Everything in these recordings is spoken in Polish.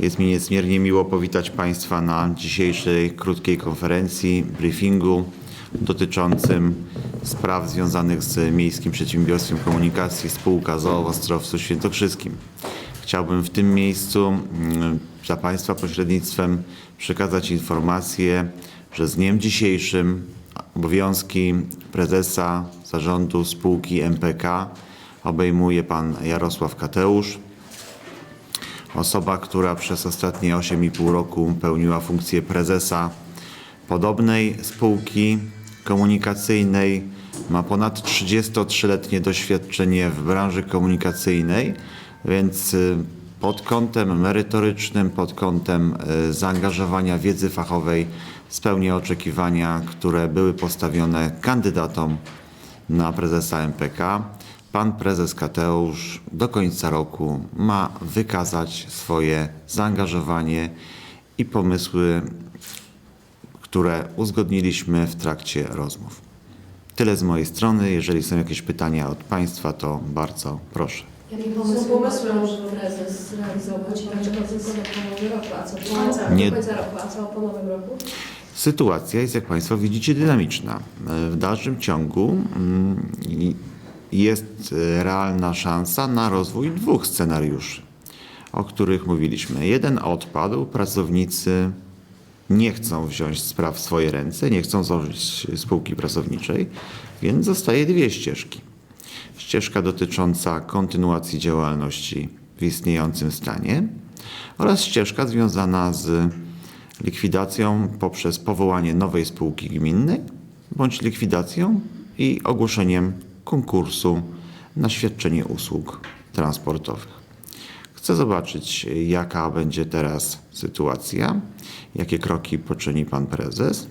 Jest mi niezmiernie miło powitać Państwa na dzisiejszej krótkiej konferencji, briefingu dotyczącym spraw związanych z Miejskim Przedsiębiorstwem Komunikacji spółka ZOO w Ostrowcu Świętokrzyskim. Chciałbym w tym miejscu mm, za Państwa pośrednictwem przekazać informację, że z dniem dzisiejszym obowiązki prezesa zarządu spółki MPK obejmuje pan Jarosław Kateusz. Osoba, która przez ostatnie 8,5 roku pełniła funkcję prezesa podobnej spółki komunikacyjnej, ma ponad 33-letnie doświadczenie w branży komunikacyjnej, więc y, pod kątem merytorycznym, pod kątem y, zaangażowania wiedzy fachowej spełnia oczekiwania, które były postawione kandydatom na prezesa MPK. Pan prezes Kateusz do końca roku ma wykazać swoje zaangażowanie i pomysły, które uzgodniliśmy w trakcie rozmów. Tyle z mojej strony. Jeżeli są jakieś pytania od Państwa, to bardzo proszę. Jakie pomysły pomysły, może prezes zrealizować? Nie- do końca roku? A co po nowym roku? Sytuacja jest, jak Państwo widzicie, dynamiczna. W dalszym ciągu mm, jest e, realna szansa na rozwój dwóch scenariuszy, o których mówiliśmy. Jeden odpadł, pracownicy nie chcą wziąć spraw w swoje ręce, nie chcą założyć spółki pracowniczej, więc zostaje dwie ścieżki. Ścieżka dotycząca kontynuacji działalności w istniejącym stanie oraz ścieżka związana z likwidacją poprzez powołanie nowej spółki gminnej bądź likwidacją i ogłoszeniem konkursu na świadczenie usług transportowych. Chcę zobaczyć, jaka będzie teraz sytuacja, jakie kroki poczyni pan prezes.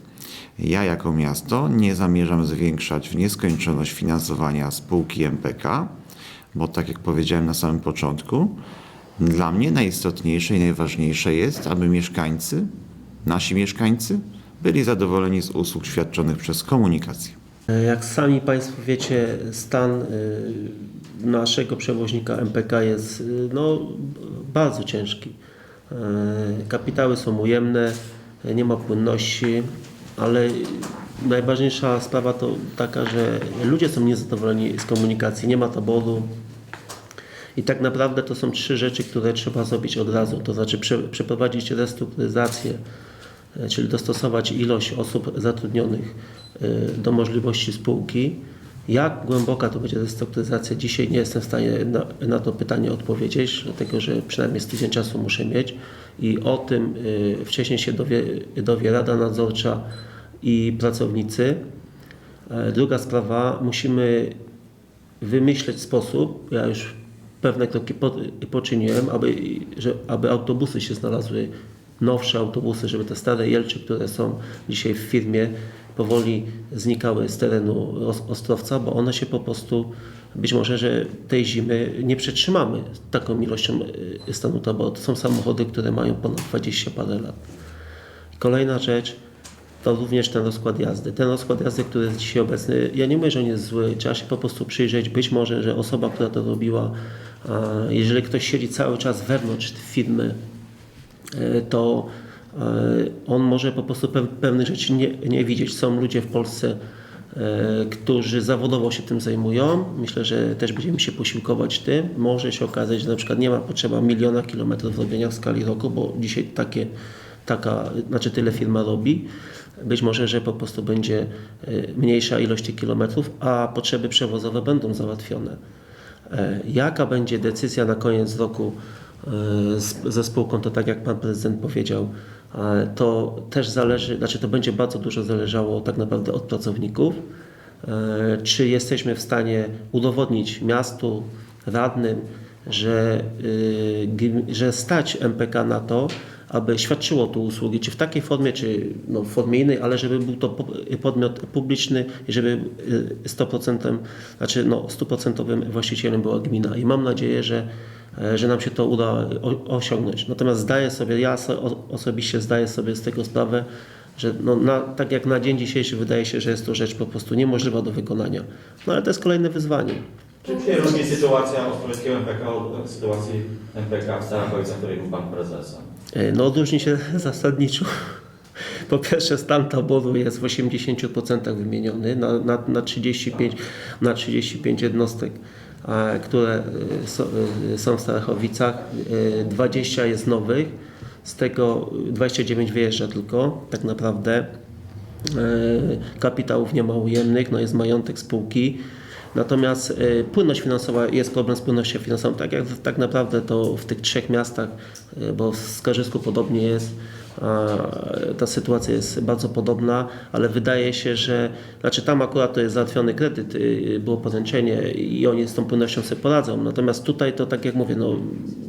Ja, jako miasto, nie zamierzam zwiększać w nieskończoność finansowania spółki MPK, bo tak jak powiedziałem na samym początku, dla mnie najistotniejsze i najważniejsze jest, aby mieszkańcy, nasi mieszkańcy, byli zadowoleni z usług świadczonych przez komunikację. Jak sami Państwo wiecie, stan y, naszego przewoźnika MPK jest y, no, bardzo ciężki. Kapitały są ujemne, nie ma płynności, ale najważniejsza sprawa to taka, że ludzie są niezadowoleni z komunikacji, nie ma taboru. I tak naprawdę to są trzy rzeczy, które trzeba zrobić od razu. To znaczy prze, przeprowadzić restrukturyzację, e, czyli dostosować ilość osób zatrudnionych e, do możliwości spółki. Jak głęboka to będzie restrukturyzacja, dzisiaj nie jestem w stanie na, na to pytanie odpowiedzieć, dlatego że przynajmniej z tydzień czasu muszę mieć i o tym e, wcześniej się dowie, dowie Rada Nadzorcza i pracownicy. E, Druga sprawa, musimy wymyśleć sposób, ja już pewne kroki po, poczyniłem, aby, że, aby autobusy się znalazły, nowsze autobusy, żeby te stare Jelczy, które są dzisiaj w firmie, powoli znikały z terenu Os- Ostrowca, bo one się po prostu, być może, że tej zimy nie przetrzymamy taką ilością y, stanu taboru. To są samochody, które mają ponad 20 parę lat. Kolejna rzecz to również ten rozkład jazdy. Ten rozkład jazdy, który jest dzisiaj obecny, ja nie mówię, że on jest zły, trzeba się po prostu przyjrzeć. Być może, że osoba, która to robiła, jeżeli ktoś siedzi cały czas wewnątrz firmy, to e, on może po prostu pe- pewnych rzeczy nie, nie widzieć. Są ludzie w Polsce, e, którzy zawodowo się tym zajmują. Myślę, że też będziemy się posiłkować tym. Może się okazać, że na przykład nie ma potrzeba miliona kilometrów robienia w skali roku, bo dzisiaj takie, taka, znaczy tyle firma robi. Być może, że po prostu będzie mniejsza ilość tych kilometrów, a potrzeby przewozowe będą załatwione. E, Jaka będzie decyzja na koniec roku ze spółką, to tak jak Pan Prezydent powiedział, e, to też zależy, znaczy to będzie bardzo dużo zależało tak naprawdę od pracowników. E, Czy jesteśmy w stanie udowodnić miastu, radnym, że, że stać MPK na to, aby świadczyło tu usługi, czy w takiej formie, czy no, w formie innej, ale żeby był to po- podmiot publiczny i żeby y, 100%, znaczy no, 100% właścicielem była gmina. I mam nadzieję, że, e, że nam się to uda osiągnąć. Natomiast zdaję sobie, ja osobiście zdaję sobie z tego sprawę, że no, na, tak jak na dzień dzisiejszy wydaje się, że jest to rzecz po prostu niemożliwa do wykonania. No ale to jest kolejne wyzwanie. Czy różni sytuacja Ostrowskiego MPK od sytuacji MPK w Starach Ojcach, której był Pan Prezesem? E, No odróżni się zasadniczo. Po pierwsze stan taboru jest w 80% wymieniony na, na, na, 35, na 35 jednostek, które e, e, są w Starachowicach. E, 20 jest nowych, z tego 29 wyjeżdża tylko tak naprawdę. Kapitałów nie ma ujemnych, no jest majątek spółki. Natomiast e, płynność finansowa, jest problem z płynnością finansową, tak jak tak naprawdę to w tych trzech miastach, e, bo w Skarzysku podobnie jest, ta sytuacja jest bardzo podobna, ale wydaje się, że znaczy tam akurat to jest załatwiony kredyt, y, było poręczenie i oni z tą płynnością sobie poradzą. Natomiast tutaj to tak jak mówię, no,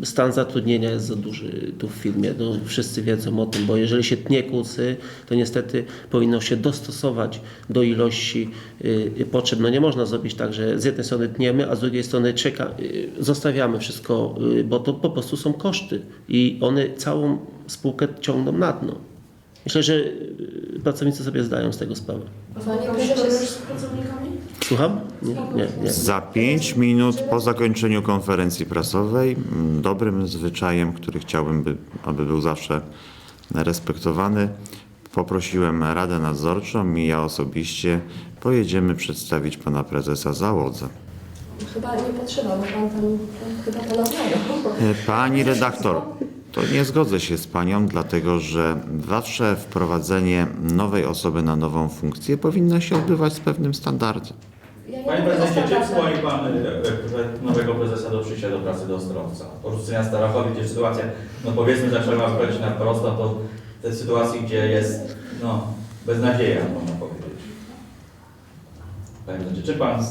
stan zatrudnienia jest za duży tu w firmie. No, wszyscy wiedzą o tym, bo jeżeli się tnie kursy, to niestety powinno się dostosować do ilości y, potrzeb. No nie można zrobić tak, że z jednej strony tniemy, a z drugiej strony czeka, y, zostawiamy wszystko, bo to po prostu są koszty i one całą spółkę ciągną na dno. Myślę, że y, pracownicy sobie zdają z tego sprawę. Panie prezesie, z pracownikami? Słucham? Nie, nie, nie. Za 5 minut po zakończeniu konferencji prasowej, dobrym zwyczajem, który chciałbym, by, aby był zawsze respektowany, poprosiłem Radę Nadzorczą i ja osobiście pojedziemy przedstawić pana prezesa załodze. chyba nie potrzeba, bo pan tam chyba pana znają. E, Pani redaktor, to nie zgodzę się z panią, dlatego że zawsze wprowadzenie nowej osoby na nową funkcję powinno się odbywać z pewnym standardem. Panie prezesie, czy skłoni Pan e, e, nowego prezesa do przyjścia do pracy do Ostrowca? Porzucenia Starachowi, gdzie sytuacja, no powiedzmy, zaczęła wchodzić na prosto, to te sytuacji, gdzie jest, no, beznadzieja, można powiedzieć. Panie prezesie, czy Pan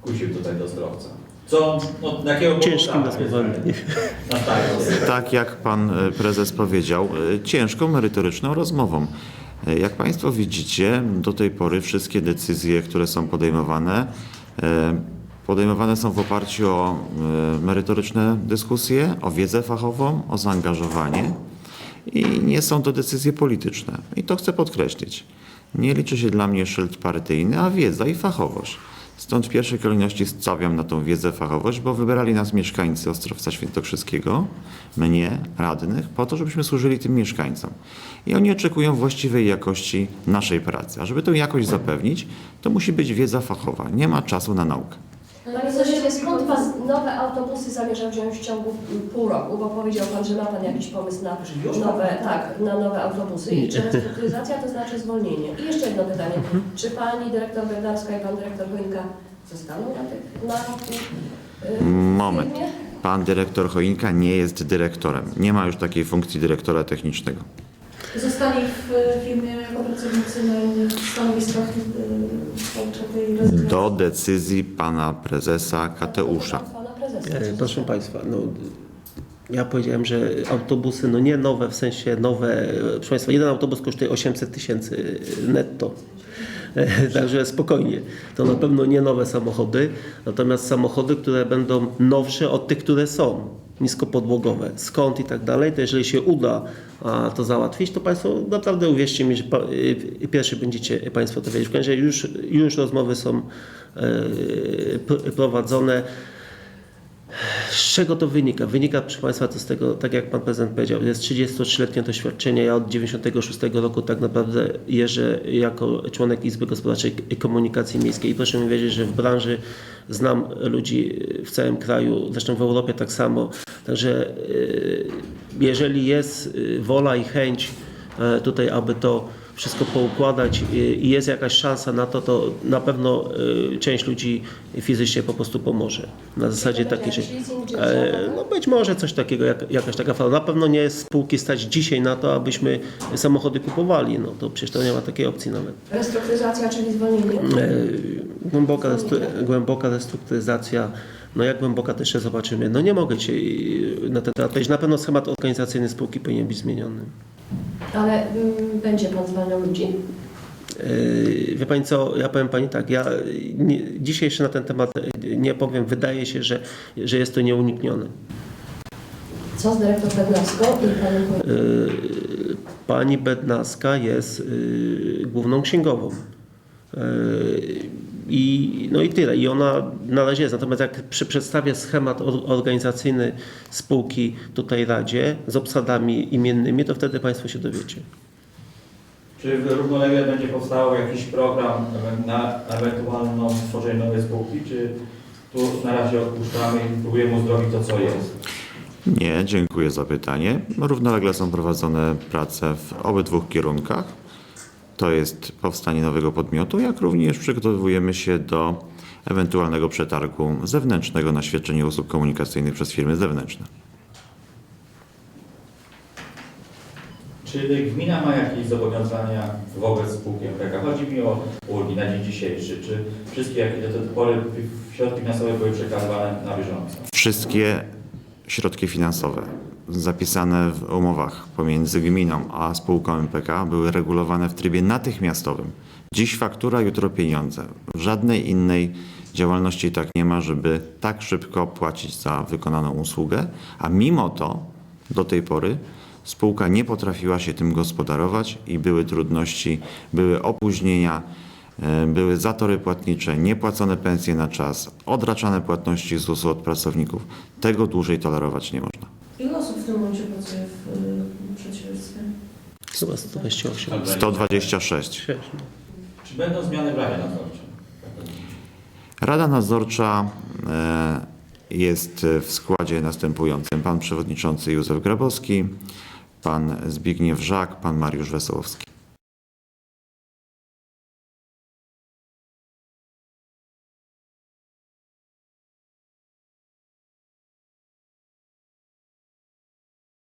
skusił tutaj do Ostrowca? Co, no, jakiego Ciężkim tak? Tak jak pan e, prezes powiedział, e, ciężką, merytoryczną rozmową. E, Jak państwo widzicie, do tej pory wszystkie decyzje, które są podejmowane, podejmowane są w oparciu o merytoryczne dyskusje, o wiedzę fachową, o zaangażowanie i nie są to decyzje polityczne. I to chcę podkreślić. Nie liczy się dla mnie szyld partyjny, a wiedza i fachowość. Stąd w pierwszej kolejności stawiam na tą wiedzę, fachowość, bo wybrali nas mieszkańcy Ostrowca Świętokrzyskiego, mnie, radnych, po to, żebyśmy służyli tym mieszkańcom. I oni oczekują właściwej jakości naszej pracy. A żeby tę jakość zapewnić, to musi być wiedza fachowa. Nie ma czasu na naukę. Skąd pan nowe autobusy zamierza wziąć w ciągu pół roku? Bo powiedział pan, że ma pan jakiś pomysł na nowe, tak, na nowe autobusy. I czy restrukturyzacja to znaczy zwolnienie? I jeszcze jedno pytanie. Czy pani dyrektor Bednarska i pan dyrektor Choinka zostaną na tych na, y, Moment. firmie? Pan dyrektor Choinka nie jest dyrektorem. Nie ma już takiej funkcji dyrektora technicznego. Zostali w e, firmie jako pracownicy na innych stanowiskach e. Do decyzji pana prezesa Kateusza. E, Proszę Państwa, no, ja powiedziałem, że autobusy, no nie nowe, w sensie nowe, proszę Państwa, jeden autobus kosztuje 800 tysięcy netto. Także spokojnie, to na pewno nie nowe samochody, natomiast samochody, które będą nowsze od tych, które są, niskopodłogowe, skąd i tak dalej, to jeżeli się uda to załatwić, to Państwo naprawdę uwierzcie mi, że y, pierwszy będziecie Państwo to wiedzieć. W razie już, już rozmowy są e, pr- prowadzone. Z czego to wynika? Wynika, proszę Państwa, to z tego, tak jak Pan Prezydent powiedział, jest 33-letnie doświadczenie. Ja od 96 roku tak naprawdę jeżdżę jako członek Izby Gospodarczej i Komunikacji Miejskiej i proszę mi wierzyć, że w branży znam ludzi w całym kraju, zresztą w Europie tak samo. Także y, jeżeli jest y, wola i chęć e, tutaj, aby to wszystko poukładać i jest jakaś szansa na to, to na pewno y, część ludzi fizycznie po prostu pomoże. Na zasadzie takiej, że e, no być może coś takiego, jak, jakaś taka fala. Na pewno nie jest spółki stać dzisiaj na to, abyśmy samochody kupowali. No to przecież to nie ma takiej opcji nawet. Restrukturyzacja, czyli zwolnienie? E, głęboka, głęboka restrukturyzacja. No jak głęboka też jeszcze zobaczymy. No nie mogę dzisiaj na ten temat powiedzieć. Na pewno schemat organizacyjny spółki powinien być zmieniony. Ale mm, będzie pan zwalniał ludzi? Yy, Wie Pani co, ja powiem Pani tak, ja nie, dzisiaj jeszcze na ten temat nie powiem, wydaje się, że, że jest to nieuniknione. Co z dyrektor Bednarską i? Yy, Pani Bednarska jest yy, główną księgową. I, no i tyle. I ona na razie jest. Natomiast jak przy, przedstawię schemat or- organizacyjny spółki tutaj Radzie z obsadami imiennymi, to wtedy Państwo się dowiecie. Czy w równolegle będzie powstał jakiś program na ewentualną stworzenie nowej spółki, czy tu na razie odpuszczamy i próbujemy uzdrowić to, co jest? Nie, dziękuję za pytanie. Równolegle są prowadzone prace w obydwu kierunkach. To jest powstanie nowego podmiotu, jak również przygotowujemy się do ewentualnego przetargu zewnętrznego na świadczenie usług komunikacyjnych przez firmy zewnętrzne. Czy gmina ma jakieś zobowiązania wobec spółki MPK? Chodzi mi o ulgi na dzień dzisiejszy. Czy wszystkie, jakie do tej pory środki finansowe były przekazywane na bieżąco? Wszystkie środki finansowe zapisane w umowach pomiędzy gminą a spółką MPK były regulowane w trybie natychmiastowym. Dziś faktura, jutro pieniądze. W żadnej innej działalności tak nie ma, żeby tak szybko płacić za wykonaną usługę, a mimo to do tej pory spółka nie potrafiła się tym gospodarować i były trudności, były opóźnienia, były zatory płatnicze, niepłacone pensje na czas, odraczane płatności z ZUS-u od pracowników. Tego dłużej tolerować nie można. Ile osób w tym momencie pracuje w y, przedsiębiorstwie? Chyba 128. 126. Sześć, no. Czy będą zmiany w Radzie Nadzorczej? Rada nadzorcza e, jest w składzie następującym. Pan przewodniczący Józef Grabowski, pan Zbigniew Żak, pan Mariusz Wesołowski.